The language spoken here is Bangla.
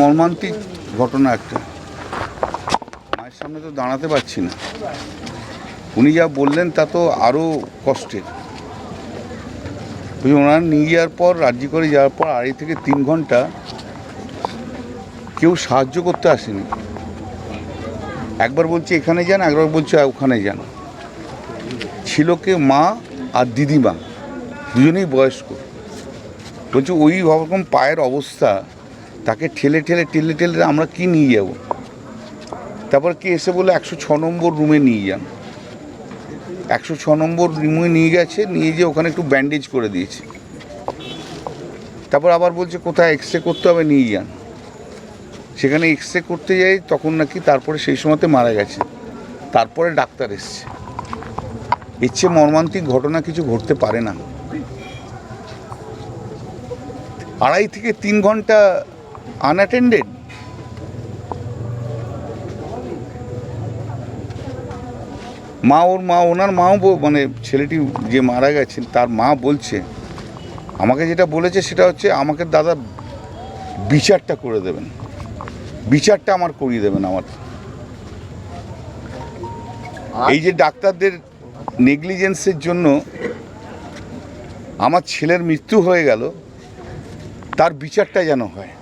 মর্মান্তিক ঘটনা একটা। মায়ের সামনে তো দাঁড়াতে পারছি না। উনি যা বললেন তা তো আরও কষ্টের। ওনার নিয়ে যাওয়ার পর, রাজ্যে করে যাওয়ার পর আড়াই থেকে তিন ঘণ্টা কেউ সাহায্য করতে আসেনি। একবার বলছে, এখানে যান, একবার বলছে, ওখানে যান। ছিল কে মা আর দিদিমা, দুজনেই বয়স্ক। বলছে, ওই রকম পায়ের অবস্থা তাকে ঠেলে ঠেলে ঠেলে ঠেলে আমরা কি নিয়ে যাব? তারপর কি এসে বলে একশো ছ নম্বর রুমে নিয়ে যান। একশো ছ নম্বর রুমে নিয়ে গেছে, নিয়ে গিয়ে ওখানে একটু ব্যান্ডেজ করে দিয়েছে। তারপর আবার বলছে, কোথায় এক্স রে করতে হবে, নিয়ে যান। সেখানে এক্স রে করতে যাই, তখন নাকি তারপরে সেই সময়তে মারা গেছে। তারপরে ডাক্তার এসছে। এর চেয়ে মর্মান্তিক ঘটনা কিছু ঘটতে পারে না। আড়াই থেকে তিন ঘণ্টা আনঅ্যাটেন্ডেড মা ওর মা ওনার মাও মানে ছেলেটি যে মারা গেছেন তার মা বলছে আমাকে যেটা বলেছে সেটা হচ্ছে আমাকে দাদা বিচারটা করে দেবেন। বিচারটা আমার করিয়ে দেবেন আমার। এই যে ডাক্তারদের নেগলিজেন্সের জন্য আমার ছেলের মৃত্যু হয়ে গেল তার বিচারটা যেন হয়।